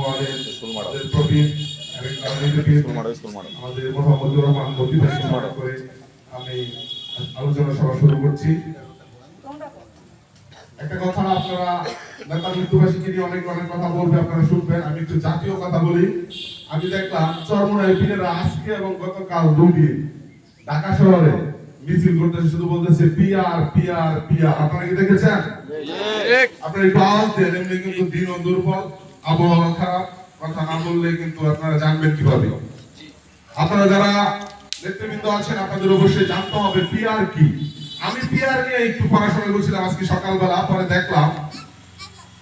আমাদের প্রবীণ আমাদের মোহাম্মদুর রহমান করে আমি আলোচনা সভা শুরু করছি। একটা কথা আপনারা নেতা মৃত্যুবাসীকে নিয়ে অনেক অনেক কথা বলবে আপনারা শুনবেন। আমি একটু জাতীয় কথা বলি। আমি দেখলাম চরমনায় পীরেরা আজকে এবং গতকাল দুদিন ঢাকা শহরে মিছিল করতেছে শুধু বলতেছে পিআর পিআর পিআর। আপনারা কি দেখেছেন? আপনারা একটু আওয়াজ দেন এমনি কিন্তু দিন দুর্বল। আবহাওয়া খারাপ কথা না বললে কিন্তু আপনারা জানবেন কীভাবে? আপনারা যারা নেতৃবৃন্দ আছেন, আপনাদের অবশ্যই জানতে হবে পিআর কি। আমি পিআর নিয়ে একটু পড়াশোনা করছিলাম আজকে সকালবেলা, পরে দেখলাম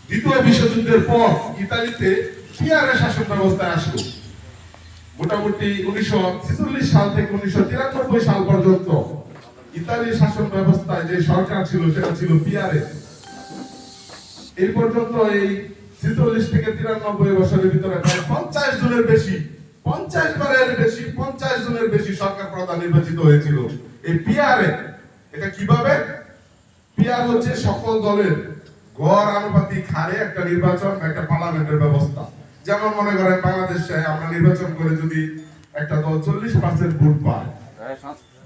দ্বিতীয় বিশ্বযুদ্ধের পর ইতালিতে পিআর শাসন ব্যবস্থায় আসলো। মোটামুটি উনিশশো ছেচল্লিশ সাল থেকে উনিশশো তিরানব্বই সাল পর্যন্ত ইতালির শাসন ব্যবস্থায় যে সরকার ছিল, সেটা ছিল পিআর এই পর্যন্ত এই ছেচল্লিশ থেকে তিরানব্বই বছরের ভিতরে প্রায় পঞ্চাশ জনের বেশি পঞ্চাশ বারের বেশি পঞ্চাশ জনের বেশি সরকার প্রধান নির্বাচিত হয়েছিল। এই পিআরে এটা কীভাবে? পিআর হচ্ছে সকল দলের গড় আনুপাতিক হারে একটা নির্বাচন একটা পার্লামেন্টের ব্যবস্থা। যেমন মনে করেন বাংলাদেশে আমরা নির্বাচন করে যদি একটা দল চল্লিশ পার্সেন্ট ভোট পায়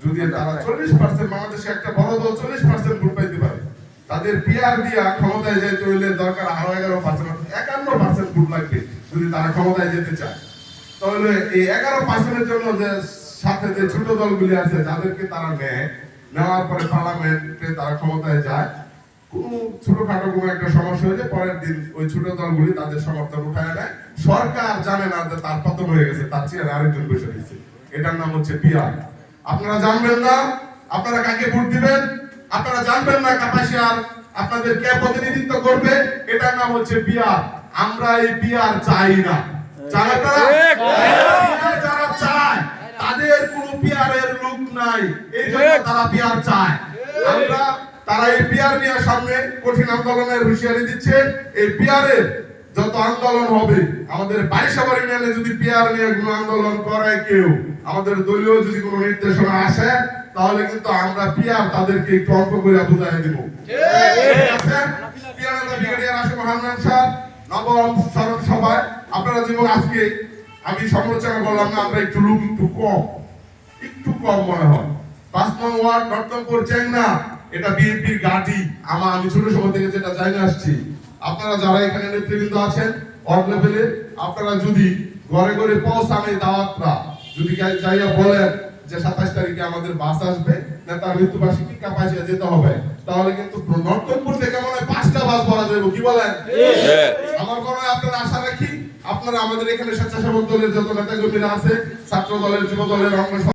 যদি তারা চল্লিশ পার্সেন্ট বাংলাদেশে একটা বড় দল চল্লিশ পার্সেন্ট তাদের পিআর দিয়া ক্ষমতায় যেতে হইলে দরকার আরও এগারো পার্সেন্ট একান্ন পার্সেন্ট ভোট লাগবে যদি তারা ক্ষমতায় যেতে চায়। তাহলে এই এগারো পার্সেন্টের জন্য যে সাথে যে ছোট দলগুলি আছে, যাদেরকে তারা নেয়, নেওয়ার পরে পার্লামেন্টে তারা ক্ষমতায় যায়। কোন ছোটখাটো কোনো একটা সমস্যা হয়েছে পরের দিন ওই ছোট দলগুলি তাদের সমর্থন উঠায় নেয়। সরকার জানে না যে তার পতন হয়ে গেছে, তার চেয়ে আরেকজন বসে দিচ্ছে এটার নাম হচ্ছে পিআর আপনারা জানবেন না, আপনারা কাকে ভোট দিবেন? আপনারা জানবেন না কাপাসিয়ার আপনাদের কে প্রতিনিধিত্ব করবে? এটার নাম হচ্ছে পিআর আমরা এই পিআর চাই না। যারা তারা যারা চায় তাদের কোনো পিআর লোক নাই। এই জন্য তারা পিআর চায়। আমরা তারা এই পিআর নিয়ে সামনে কঠিন আন্দোলনের হুঁশিয়ারি দিচ্ছে। এই এর যত আন্দোলন হবে, আমাদের বারিশাবার ইউনিয়নে যদি পিআর নিয়ে কোনো আন্দোলন করে কেউ, আমাদের দলীয় যদি কোনো নির্দেশনা আসে, তাহলে কিন্তু আমরা পিআর তাদেরকে একটু অল্প করে বুঝাই দিব। আজকে আমি না একটু একটু কম একটু কম মনে হয়। পাঁচ নং ওয়ার্ড চেংনা এটা বিএনপির ঘাঁটি আমার আমি ছোট সময় থেকে যেটা জানি আসছি আপনারা যারা এখানে নেতৃবৃন্দ আছেন ওয়ার্ড লেভেলে আপনারা যদি ঘরে ঘরে পৌঁছান এই দাওয়াতরা যদি যাইয়া বলেন যে সাতাশ তারিখে আমাদের বাস আসবে নেতার মৃত্যুবার্ষিকী কাপাসিয়া যেতে হবে। তাহলে কিন্তু নর্তনপুর থেকে মনে হয় পাঁচটা বাস পাওয়া যাবে কি বলেন? আমার মনে হয় আপনারা আশা রাখি আপনারা আমাদের এখানে স্বেচ্ছাসেবক দলের যত নেতাকর্মীরা আছে ছাত্র দলের যুব দলের অঙ্গ